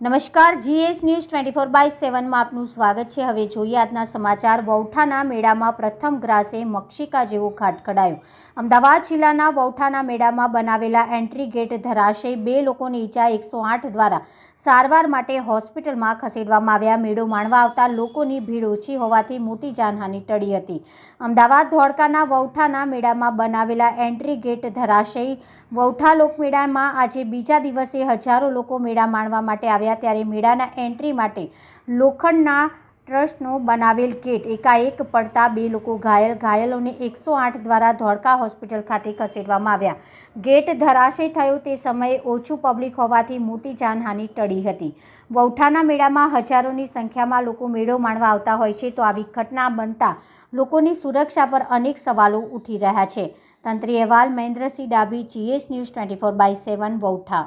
નમસ્કાર GS news twenty four by સેવનમાં આપનું સ્વાગત છે. હવે જોઈએ આજના સમાચાર. વૌઠાના મેળામાં પ્રથમ ગ્રાસે મક્ષિકા જેવો કઢાયો. અમદાવાદ જિલ્લાના વૌઠાના મેળામાં બનાવેલા એન્ટ્રી ગેટ ધરાશય બે લોકોની ઈજા એકસો આઠ દ્વારા સારવાર માટે હોસ્પિટલમાં ખસેડવામાં આવ્યા. મેળો માણવા આવતા લોકોની ભીડ ઓછી હોવાથી મોટી જાનહાનિ ટળી હતી. અમદાવાદ ધોળકાના વૌઠાના મેળામાં બનાવેલા એન્ટ્રી ગેટ ધરાશય વૌઠા લોકમેળામાં આજે બીજા દિવસે હજારો લોકો મેળા માણવા માટે આવ્યા ત્યારે મેળાના એન્ટ્રી માટે લોખંડના ટ્રસ્ટનો બનાવેલ ગેટ એકાએક પડતા બે લોકો ઘાયલ. ઘાયલોને એકસો આઠ દ્વારા ધોળકા હોસ્પિટલ ખાતે ખસેડવામાં આવ્યા. ગેટ ધરાશય થયો તે સમયે ઓછું પબ્લિક હોવાથી મોટી જાનહાનિ ટળી હતી. વૌઠાના મેળામાં હજારોની સંખ્યામાં લોકો મેળો માણવા આવતા હોય છે તો આવી ઘટના બનતા લોકોની સુરક્ષા પર અનેક સવાલો ઉઠી રહ્યા છે. તંત્રી અહેવાલ, Mahendrasinh Dabhi GS news twenty four by seven Vautha.